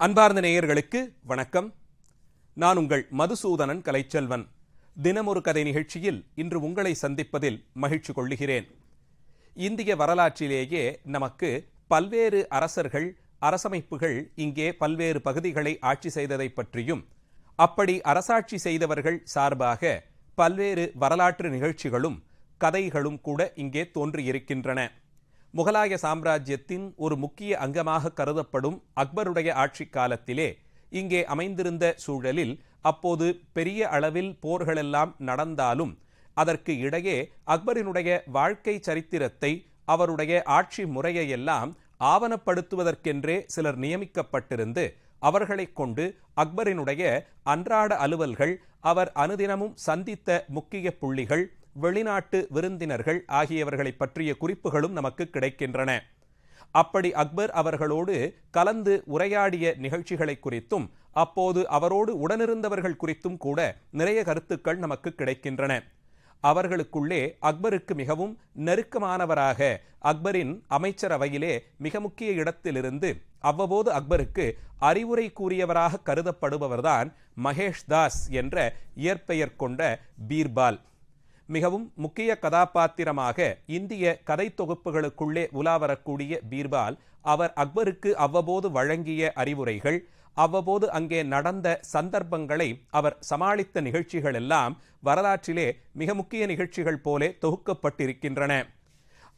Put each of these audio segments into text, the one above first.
அன்பார்ந்த நேயர்களுக்கு வணக்கம். நான் உங்கள் மதுசூதனன் கலைச்செல்வன். தினமொரு கதை நிகழ்ச்சியில் இன்று உங்களை சந்திப்பதில் மகிழ்ச்சி கொள்ளுகிறேன். இந்திய வரலாற்றிலேயே நமக்கு பல்வேறு அரசர்கள் அரசமைப்புகள் இங்கே பல்வேறு பகுதிகளை ஆட்சி செய்ததை பற்றியும் அப்படி அரசாட்சி செய்தவர்கள் சார்பாக பல்வேறு வரலாற்று நிகழ்ச்சிகளும் கதைகளும் கூட இங்கே தோன்றியிருக்கின்றன. முகலாய சாம்ராஜ்யத்தின் ஒரு முக்கிய அங்கமாக கருதப்படும் அக்பருடைய ஆட்சி காலத்திலே இங்கே அமைந்திருந்த சூழலில் அப்போது பெரிய அளவில் போர்களெல்லாம் நடந்தாலும் அதற்கு இடையே அக்பரினுடைய வாழ்க்கை சரித்திரத்தை அவருடைய ஆட்சி முறையையெல்லாம் ஆவணப்படுத்துவதற்கென்றே சிலர் நியமிக்கப்பட்டிருந்து அவர்களைக் கொண்டு அக்பரினுடைய அன்றாட அலுவல்கள் அவர் அனுதினமும் சந்தித்த முக்கிய புள்ளிகள் வெளிநாட்டு விருந்தினர்கள் ஆகியவர்களை பற்றிய குறிப்புகளும் நமக்கு கிடைக்கின்றன. அப்படி அக்பர் அவர்களோடு கலந்து உரையாடிய நிகழ்ச்சிகளை குறித்தும் அப்போது அவரோடு உடனிருந்தவர்கள் குறித்தும் கூட நிறைய கருத்துக்கள் நமக்கு கிடைக்கின்றன. அவர்களுக்குள்ளே அக்பருக்கு மிகவும் நெருக்கமானவராக அக்பரின் அமைச்சரவையிலே மிக முக்கிய இடத்திலிருந்து அவ்வப்போது அக்பருக்கு அறிவுரை கூறியவராக கருதப்படுபவர்தான் மகேஷ் தாஸ் என்ற இயற்பெயர் கொண்ட பீர்பால். மிகவும் முக்கிய கதாபாத்திரமாக இந்திய கதை தொகுப்புகளுக்குள்ளே உலாவரக்கூடிய பீர்பால் அவர் அக்பருக்கு அவ்வப்போது வழங்கிய அறிவுரைகள் அவ்வப்போது அங்கே நடந்த சந்தர்ப்பங்களை அவர் சமாளித்த நிகழ்ச்சிகள் எல்லாம் வரலாற்றிலே மிக முக்கிய நிகழ்ச்சிகள் போலே தொகுக்கப்பட்டிருக்கின்றன.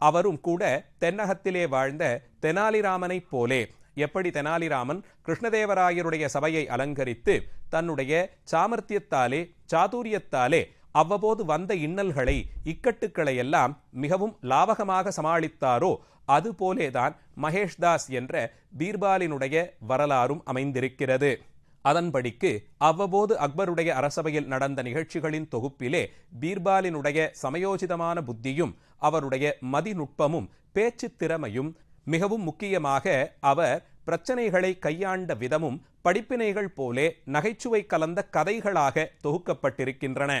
அவரும் கூட தென்னகத்திலே வாழ்ந்த தெனாலிராமனைப் போலே எப்படி தெனாலிராமன் கிருஷ்ணதேவராயருடைய சபையை அலங்கரித்து தன்னுடைய சாமர்த்தியத்தாலே சாதுரியத்தாலே அவ்வப்போது வந்த இன்னல்களை இக்கட்டுக்களை எல்லாம் மிகவும் லாவகமாக சமாளித்தாரோ அதுபோலேதான் மகேஷ்தாஸ் என்ற பீர்பாலினுடைய வரலாறும் அமைந்திருக்கிறது. அதன்படிக்கு அவ்வப்போது அக்பருடைய அரசவையில் நடந்த நிகழ்ச்சிகளின் தொகுப்பிலே பீர்பாலினுடைய சமயோசிதமான புத்தியும் அவருடைய மதிநுட்பமும் பேச்சு திறமையும் மிகவும் முக்கியமாக அவர் பிரச்சனைகளை கையாண்ட விதமும் படிப்பினைகள் போலே நகைச்சுவை கலந்த கதைகளாக தொகுக்கப்பட்டிருக்கின்றன.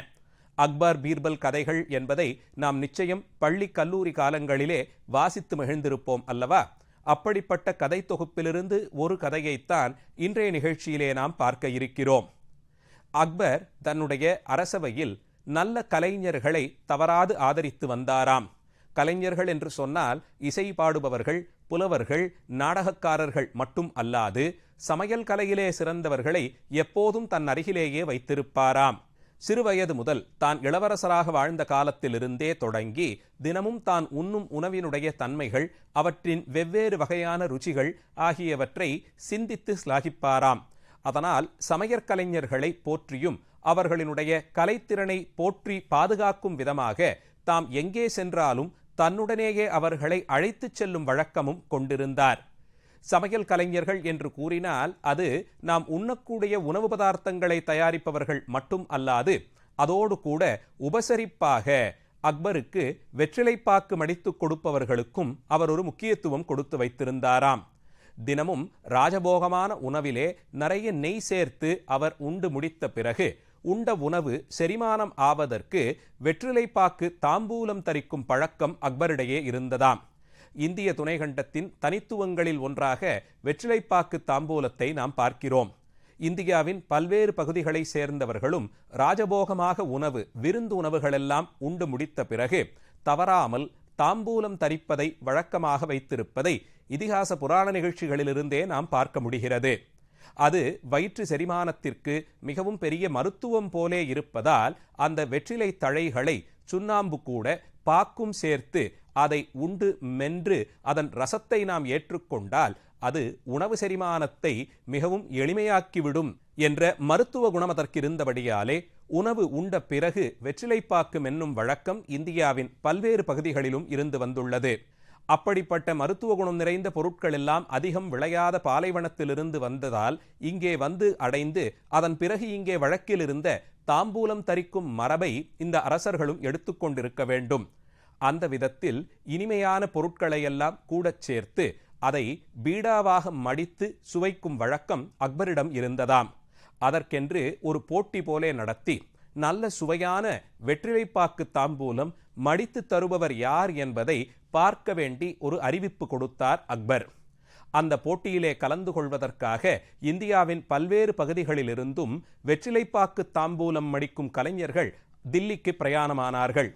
அக்பர் பீர்பல் கதைகள் என்பதை நாம் நிச்சயம் பள்ளி கல்லூரி காலங்களிலே வாசித்து மகிழ்ந்திருப்போம் அல்லவா? அப்படிப்பட்ட கதை தொகுப்பிலிருந்து ஒரு கதையைத்தான் இன்றைய நிகழ்ச்சியிலே நாம் பார்க்க இருக்கிறோம். அக்பர் தன்னுடைய அரசவையில் நல்ல கலைஞர்களை தவறாது ஆதரித்து வந்தாராம். கலைஞர்கள் என்று சொன்னால் இசை பாடுபவர்கள் புலவர்கள் நாடகக்காரர்கள் மட்டும் அல்லாது சமையல் கலையிலே சிறந்தவர்களை எப்போதும் தன் அருகிலேயே வைத்திருப்பாராம். சிறுவயது முதல் தான் இளவரசராக வாழ்ந்த காலத்திலிருந்தே தொடங்கி தினமும் தான் உண்ணும் உணவினுடைய தன்மைகள் அவற்றின் வெவ்வேறு வகையான ருச்சிகள் ஆகியவற்றை சிந்தித்து ஸ்லாகிப்பாராம் அதனால் சமையற்கலைஞர்களை போற்றியும் அவர்களினுடைய கலைத்திறனை போற்றி பாதுகாக்கும் விதமாக தாம் எங்கே சென்றாலும் தன்னுடனேயே அவர்களை அழைத்துச் செல்லும் வழக்கமும் கொண்டிருந்தார். சமையல் கலைஞர்கள் என்று கூறினால் அது நாம் உண்ணக்கூடிய உணவு பதார்த்தங்களை தயாரிப்பவர்கள் மட்டும் அல்லாது அதோடு கூட உபசரிப்பாக அக்பருக்கு வெற்றிலைப்பாக்கு மடித்து கொடுப்பவர்களுக்கும் அவர் ஒரு முக்கியத்துவம் கொடுத்து வைத்திருந்தாராம். தினமும் ராஜபோகமான உணவிலே நிறைய நெய் சேர்த்து அவர் உண்டு முடித்த பிறகு உண்ட உணவு செரிமானம் ஆவதற்கு வெற்றிலைப்பாக்கு தாம்பூலம் தரிக்கும் பழக்கம் அக்பரிடையே இருந்ததாம். இந்திய துணைகண்டத்தின் தனித்துவங்களில் ஒன்றாக வெற்றிலைப்பாக்கு தாம்பூலத்தை நாம் பார்க்கிறோம். இந்தியாவின் பல்வேறு பகுதிகளை சேர்ந்தவர்களும் ராஜபோகமாக உணவு விருந்து உணவுகளெல்லாம் உண்டு முடித்த பிறகு தவறாமல் தாம்பூலம் தரிப்பதை வழக்கமாக வைத்திருப்பதை இதிகாச புராண நிகழ்ச்சிகளிலிருந்தே நாம் பார்க்க முடிகிறது. அது வயிற்று செரிமானத்திற்கு மிகவும் பெரிய மருத்துவம் போலே இருப்பதால் அந்த வெற்றிலை தழைகளை சுண்ணாம்பு கூட பாக்கும் சேர்த்து அதை உண்டு மென்று அதன் ரசத்தை நாம் ஏற்றுக்கொண்டால் அது உணவு செரிமானத்தை மிகவும் எளிமையாக்கிவிடும் என்ற மருத்துவ குணம் அதற்கிருந்தபடியாலே உணவு உண்ட பிறகு வெற்றிலைப்பாக்கு மென்னும் வழக்கம் இந்தியாவின் பல்வேறு பகுதிகளிலும் இருந்து வந்துள்ளது. அப்படிப்பட்ட மருத்துவ குணம் நிறைந்த பொருட்கள் எல்லாம் அதிகம் விளையாத பாலைவனத்திலிருந்து வந்ததால் இங்கே வந்து அடைந்து அதன் பிறகு இங்கே வழக்கிலிருந்த தாம்பூலம் தரிக்கும் மரபை இந்த அரசர்களும் எடுத்துக்கொண்டிருக்க வேண்டும். அந்த விதத்தில் இனிமையான பொருட்களையெல்லாம் கூடச் சேர்த்து அதை பீடாவாக மடித்து சுவைக்கும் வழக்கம் அக்பரிடம் இருந்ததாம். அதற்கென்று ஒரு போட்டி போலே நடத்தி நல்ல சுவையான வெற்றிலைப்பாக்கு தாம்பூலம் மடித்து தருபவர் யார் என்பதை பார்க்க வேண்டி ஒரு அறிவிப்பு கொடுத்தார் அக்பர். அந்த போட்டியிலே கலந்து கொள்வதற்காக இந்தியாவின் பல்வேறு பகுதிகளிலிருந்தும் வெற்றிலைப்பாக்கு தாம்பூலம் மடிக்கும் கலைஞர்கள் தில்லிக்கு பிரயாணமானார்கள்.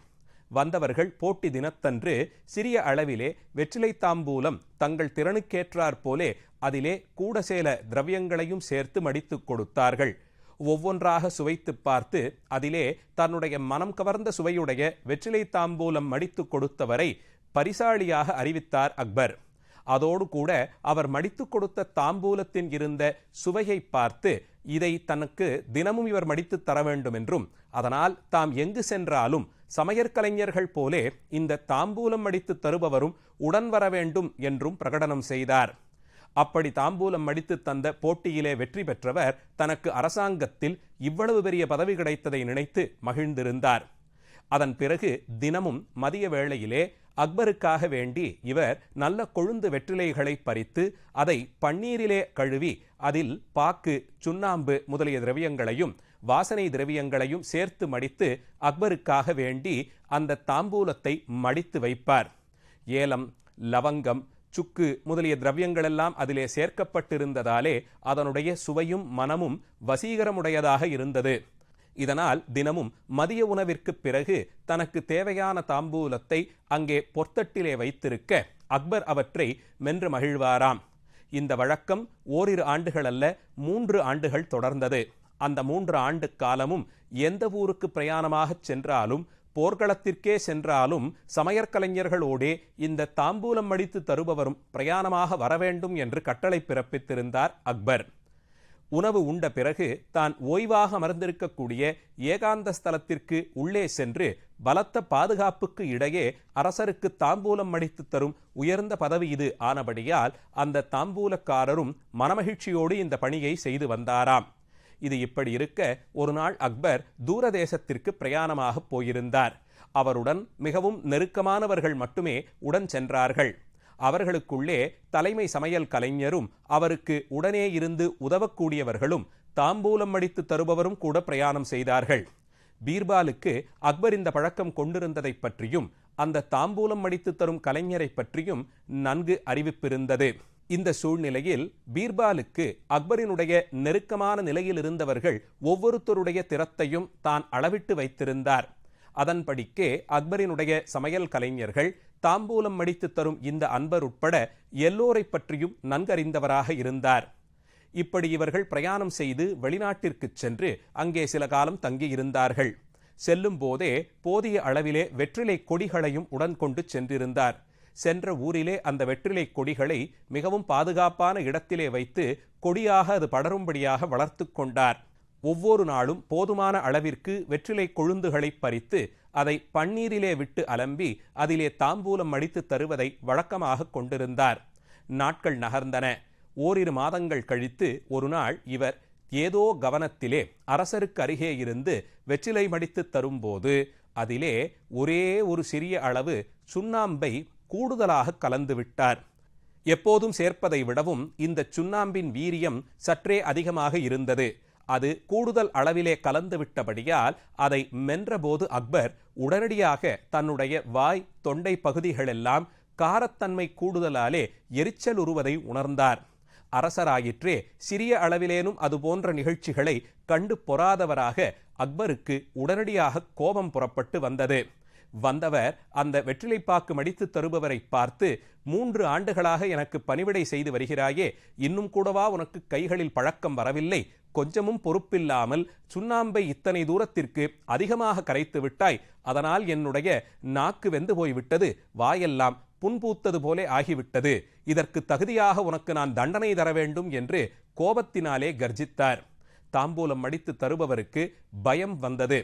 வந்தவர்கள் போட்டி தினத்தன்று சிறிய அளவிலே வெற்றிலை தாம்பூலம் தங்கள் திறனுக்கேற்றாற் போலே அதிலே கூட சேல திரவியங்களையும் சேர்த்து மடித்துக் கொடுத்தார்கள். ஒவ்வொன்றாக சுவைத்துப் பார்த்து அதிலே தன்னுடைய மனம் கவர்ந்த சுவையுடைய வெற்றிலை தாம்பூலம் மடித்துக் கொடுத்தவரை பரிசாளியாக அறிவித்தார் அக்பர். அதோடு கூட அவர் மடித்துக் கொடுத்த தாம்பூலத்தின் இருந்த சுவையை பார்த்து இதை தனக்கு தினமும் இவர் மடித்துத் தர வேண்டும் என்றும் அதனால் தாம் எங்கு சென்றாலும் சமையற்கலைஞர்கள் போலே இந்த தாம்பூலம் அடித்து தருபவரும் உடன் வர வேண்டும் என்றும் பிரகடனம் செய்தார். அப்படி தாம்பூலம் அடித்து தந்த போட்டியிலே வெற்றி பெற்றவர் தனக்கு அரசாங்கத்தில் இவ்வளவு பெரிய பதவி கிடைத்ததை நினைத்து மகிழ்ந்திருந்தார். அதன் பிறகு தினமும் மதிய வேளையிலே அக்பருக்காக வேண்டி இவர் நல்ல கொழுந்து வெற்றிலைகளை பறித்து அதை பன்னீரிலே கழுவி அதில் பாக்கு சுண்ணாம்பு முதலிய திரவியங்களையும் வாசனை திரவியங்களையும் சேர்த்து மடித்து அக்பருக்காக வேண்டி அந்த தாம்பூலத்தை மடித்து வைப்பார். ஏலம் லவங்கம் சுக்கு முதலிய திரவியங்களெல்லாம் அதிலே சேர்க்கப்பட்டிருந்ததாலே அதனுடைய சுவையும் மனமும் வசீகரமுடையதாக இருந்தது. இதனால் தினமும் மதிய உணவிற்கு பிறகு தனக்கு தேவையான தாம்பூலத்தை அங்கே பொற்தட்டிலே வைத்திருக்க அக்பர் அவற்றை மென்று மகிழ்வாராம். இந்த வழக்கம் ஓரிரு ஆண்டுகள் அல்ல மூன்று ஆண்டுகள் தொடர்ந்தது. அந்த மூன்று ஆண்டு காலமும் எந்த ஊருக்கு பிரயாணமாகச் சென்றாலும் போர்க்களத்திற்கே சென்றாலும் சமையற்கலைஞர்களோடே இந்த தாம்பூலம் அடித்து தருபவரும் பிரயாணமாக வரவேண்டும் என்று கட்டளை பிறப்பித்திருந்தார் அக்பர். உணவு உண்ட பிறகு தான் ஓய்வாக அமர்ந்திருக்கக்கூடிய ஏகாந்த ஸ்தலத்திற்கு உள்ளே சென்று பலத்த பாதுகாப்புக்கு இடையே அரசருக்கு தாம்பூலம் அடித்து தரும் உயர்ந்த பதவி இது ஆனபடியால் அந்த தாம்பூலக்காரரும் மனமகிழ்ச்சியோடு இந்த பணியை செய்து வந்தாராம். இது இப்படி இருக்க ஒரு நாள் அக்பர் தூரதேசத்திற்கு பிரயாணமாக போயிருந்தார். அவருடன் மிகவும் நெருக்கமானவர்கள் மட்டுமே உடன் சென்றார்கள். அவர்களுக்குள்ளே தலைமை சமையல் கலைஞரும் அவருக்கு உடனே இருந்து உதவக்கூடியவர்களும் தாம்பூலம் அடித்து தருபவரும் கூட பிரயாணம் செய்தார்கள். பீர்பாலுக்கு அக்பர் இந்த பழக்கம் கொண்டிருந்ததைப் பற்றியும் அந்த தாம்பூலம் அடித்து தரும் கலைஞரை பற்றியும் நன்கு அறிவிப்பிருந்தது. இந்த சூழ்நிலையில் பீர்பாலுக்கு அக்பரினுடைய நெருக்கமான நிலையில் இருந்தவர்கள் ஒவ்வொருத்தருடைய திறத்தையும் தான் அளவிட்டு வைத்திருந்தார். அதன்படிக்கே அக்பரினுடைய சமையல் கலைஞர்கள் தாம்பூலம் மடித்து தரும் இந்த அன்பர் உட்பட எல்லோரை பற்றியும் நன்கறிந்தவராக இருந்தார். இப்படி இவர்கள் பிரயாணம் செய்து வெளிநாட்டிற்கு சென்று அங்கே சில காலம் தங்கியிருந்தார்கள். செல்லும் போதே போதிய அளவிலே வெற்றிலை கொடிகளையும் உடன் கொண்டு சென்றிருந்தார். சென்ற ஊரிலே அந்த வெற்றிலை கொடிகளை மிகவும் பாதுகாப்பான இடத்திலே வைத்து கொடியாக அது படரும்படியாக வளர்த்து கொண்டார். ஒவ்வொரு நாளும் போதுமான அளவிற்கு வெற்றிலை கொழுந்துகளை பறித்து அதை பன்னீரிலே விட்டு அலம்பி அதிலே தாம்பூலம் அடித்து தருவதை வழக்கமாக கொண்டிருந்தார். நாட்கள் நகர்ந்தன. ஓரிரு மாதங்கள் கழித்து ஒரு நாள் இவர் ஏதோ கவனத்திலே அரசருக்கு அருகே இருந்து வெற்றிலை மடித்து தரும்போது அதிலே ஒரே ஒரு சிறிய அளவு சுண்ணாம்பை கூடுதலாக கலந்து விட்டார். எப்போதும் சேர்ப்பதை விடவும் இந்த சுண்ணாம்பின் வீரியம் சற்றே அதிகமாக இருந்தது. அது கூடுதல் அளவிலே கலந்து விட்டபடியால் அதை மென்றபோது அக்பர் உடனடியாக தன்னுடைய வாய் தொண்டை பகுதிகளெல்லாம் காரத்தன்மை கூடுதலாலே எரிச்சல் உருவதை உணர்ந்தார். அரசராயிற்றே சிறிய அளவிலேனும் அதுபோன்ற நிகழ்ச்சிகளை கண்டு பொறாதவராக அக்பருக்கு உடனடியாக கோபம் புறப்பட்டு வந்தது. வந்தவர் அந்த வெற்றிலைப்பாக்கு மடித்து தருபவரை பார்த்து மூன்று ஆண்டுகளாக எனக்கு பணிவிடை செய்து வருகிறாயே இன்னும் கூடவா உனக்கு கைகளில் பழக்கம் வரவில்லை? கொஞ்சமும் பொறுப்பில்லாமல் சுண்ணாம்பை இத்தனை தூரத்திற்கு அதிகமாக கரைத்து விட்டாய் அதனால் என்னுடைய நாக்கு வெந்து போய்விட்டது வாயெல்லாம் புன்பூத்தது போலே ஆகிவிட்டது. இதற்கு தகுதியாக உனக்கு நான் தண்டனை தர வேண்டும் என்று கோபத்தினாலே கர்ஜித்தார். தாம்பூலம் மடித்து தருபவருக்கு பயம் வந்தது.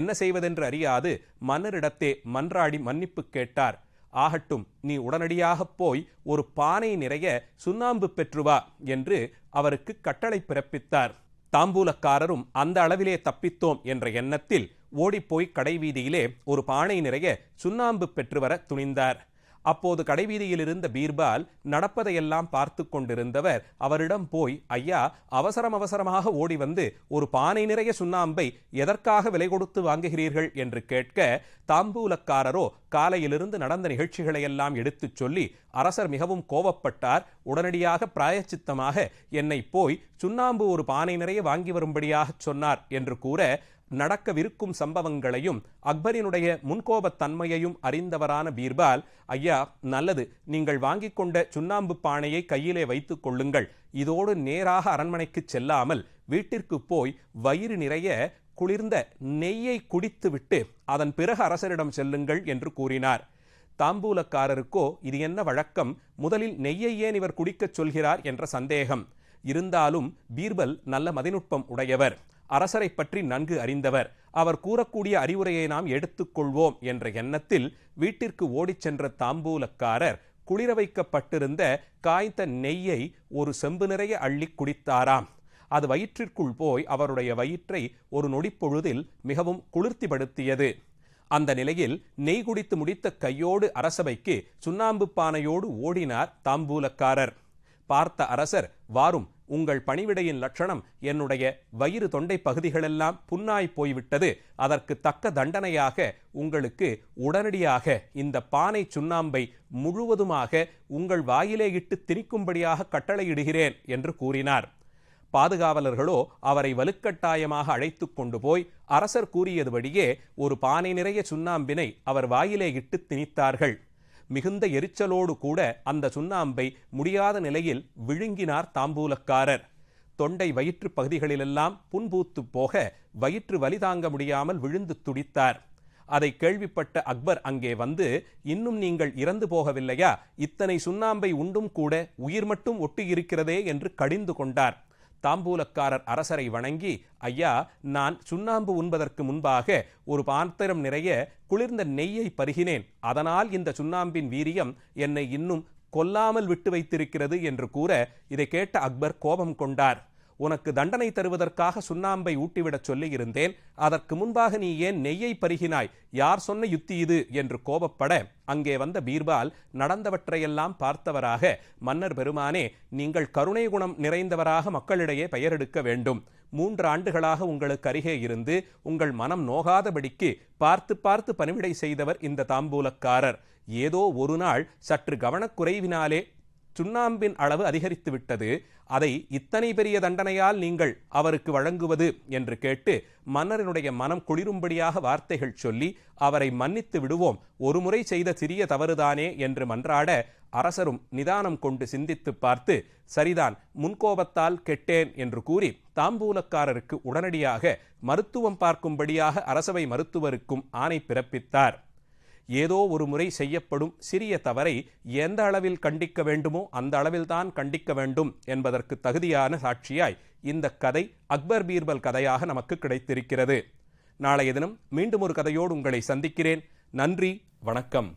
என்ன செய்வதென்று அறியாது மன்னரிடத்தே மன்றாடி மன்னிப்பு கேட்டார். ஆகட்டும் நீ உடனடியாகப் போய் ஒரு பானை நிறைய சுண்ணாம்பு பெற்று வா என்று அவருக்கு கட்டளை பிறப்பித்தார். தாம்பூலக்காரரும் அந்த அளவிலே தப்பித்தோம் என்ற எண்ணத்தில் ஓடிப்போய் கடைவீதியிலே ஒரு பானை நிறைய சுண்ணாம்பு பெற்று வர துணிந்தார். அப்போது கடைவீதியில் இருந்த பீர்பால் நடப்பதையெல்லாம் பார்த்து கொண்டிருந்தவர் அவரிடம் போய் ஐயா அவசரம் அவசரமாக ஓடி வந்து ஒரு பானை நிறைய சுண்ணாம்பை எதற்காக விலை கொடுத்து வாங்குகிறீர்கள்? என்று கேட்க தாம்பூலக்காரரோ காலையிலிருந்து நடந்த நிகழ்ச்சிகளை எல்லாம் எடுத்துச் சொல்லி அரசர் மிகவும் கோபப்பட்டார் உடனடியாக பிராயச்சித்தமாக என்னை போய் சுண்ணாம்பு ஒரு பானை நிறைய வாங்கி வரும்படியாகச் சொன்னார் என்று கூற நடக்கவிருக்கும் சம்பவங்களையும் அக்பரினுடைய முன்கோபத்தன்மையையும் அறிந்தவரான பீர்பால் ஐயா நல்லது. நீங்கள் வாங்கி கொண்ட சுண்ணாம்பு பானையை கையிலே வைத்துக் கொள்ளுங்கள். இதோடு நேராக அரண்மனைக்கு செல்லாமல் வீட்டிற்கு போய் வயிறு நிறைய குளிர்ந்த நெய்யை குடித்துவிட்டு அதன் பிறகு அரசரிடம் செல்லுங்கள் என்று கூறினார். தாம்பூலக்காரருக்கோ இது என்ன வழக்கம்? முதலில் நெய்யை ஏன் இவர் குடிக்கச் சொல்கிறார்? என்ற சந்தேகம். இருந்தாலும் பீர்பல் நல்ல மதிநுட்பம் உடையவர். அரசரை பற்றி நன்கு அறிந்தவர். அவர் கூறக்கூடிய அறிவுரையை நாம் எடுத்துக்கொள்வோம் என்ற எண்ணத்தில் வீட்டிற்கு ஓடிச் சென்ற தாம்பூலக்காரர் குளிர வைக்கப்பட்டிருந்த காய்ந்த நெய்யை ஒரு செம்பு நிறைய அள்ளி குடித்தாராம். அது வயிற்றிற்குள் போய் அவருடைய வயிற்றை ஒரு நொடிப்பொழுதில் மிகவும் குளிர்த்திப்படுத்தியது அந்த நிலையில் நெய் குடித்து முடித்த கையோடு அரசவைக்கு சுண்ணாம்பு பானையோடு ஓடினார் தாம்பூலக்காரர். பார்த்த அரசர் வாரும் உங்கள் பணிவிடையின் லட்சணம் என்னுடைய வயிறு தொண்டை பகுதிகளெல்லாம் புண்ணாய் போய்விட்டது. அதற்கு தக்க தண்டனையாக உங்களுக்கு உடனடியாக இந்த பானை சுண்ணாம்பை முழுவதுமாக உங்கள் வாயிலே இட்டு திணிக்கும்படியாக கட்டளையிடுகிறேன் என்று கூறினார். பாதுகாவலர்களோ அவரை வலுக்கட்டாயமாக அழைத்து கொண்டு போய் அரசர் கூறியதுபடியே ஒரு பானை நிறைய சுண்ணாம்பினை அவர் வாயிலே இட்டு திணித்தார்கள். மிகுந்த எரிச்சலோடு கூட அந்த சுண்ணாம்பை முடியாத நிலையில் விழுங்கினார் தாம்பூலக்காரர். தொண்டை வயிற்று பகுதிகளிலெல்லாம் புன்பூத்து போக வயிற்று வலி தாங்க முடியாமல் விழுந்து துடித்தார். அதை கேள்விப்பட்ட அக்பர் அங்கே வந்து இன்னும் நீங்கள் இறந்து போகவில்லையா? இத்தனை சுண்ணாம்பை உண்டும் கூட உயிர் மட்டும் ஒட்டி இருக்கிறதே என்று கடிந்து கொண்டார். தாம்பூலக்காரர் அரசரை வணங்கி ஐயா நான் சுண்ணாம்பு உண்பதற்கு முன்பாக ஒரு பாத்திரம் நிறைய குளிர்ந்த நெய்யை பருகினேன். அதனால் இந்த சுண்ணாம்பின் வீரியம் என்னை இன்னும் கொல்லாமல் விட்டு வைத்திருக்கிறது என்று கூற இதை கேட்ட அக்பர் கோபம் கொண்டார். உனக்கு தண்டனை தருவதற்காக சுண்ணாம்பை ஊட்டிவிடச் சொல்லியிருந்தேன். அதற்கு முன்பாக நீ ஏன் நெய்யை பருகினாய்? யார் சொன்ன யுத்தி இது? என்று கோபப்பட அங்கே வந்த பீர்பால் நடந்தவற்றையெல்லாம் பார்த்தவராக மன்னர் பெருமானே நீங்கள் கருணை குணம் நிறைந்தவராக மக்களிடையே பெயரெடுக்க வேண்டும். மூன்று ஆண்டுகளாக உங்களுக்கு அருகே இருந்து உங்கள் மனம் நோகாதபடிக்கு பார்த்து பார்த்து பணிவிடை செய்தவர் இந்த தாம்பூலக்காரர். ஏதோ ஒரு நாள் சற்று கவனக்குறைவினாலே சுண்ணாம்பின் அளவு அதிகரித்து விட்டது அதை இத்தனை பெரிய தண்டனையால் நீங்கள் அவருக்கு வழங்குவது என்று கேட்டு மன்னரனுடைய மனம் குளிரும்படியாக வார்த்தைகள் சொல்லி அவரை மன்னித்து விடுவோம். ஒருமுறை செய்த சிறிய தவறுதானே என்று மன்றாட அரசரும் நிதானம் கொண்டு சிந்தித்து பார்த்து சரிதான் முன்கோபத்தால் கெட்டேன் என்று கூறி தாம்பூலக்காரருக்கு உடனடியாக மருத்துவம் பார்க்கும்படியாக அரசவை மருத்துவருக்கும் ஆணை பிறப்பித்தார். ஏதோ ஒரு முறை செய்யப்படும் சிறிய தவறை எந்த அளவில் கண்டிக்க வேண்டுமோ அந்த அளவில்தான் கண்டிக்க வேண்டும் என்பதற்கு தகுதியான சாட்சியாய் இந்த கதை அக்பர் பீர்பல் கதையாக நமக்கு கிடைத்திருக்கிறது. நாளைய தினம் மீண்டும் ஒரு கதையோடு உங்களை சந்திக்கிறேன். நன்றி வணக்கம்.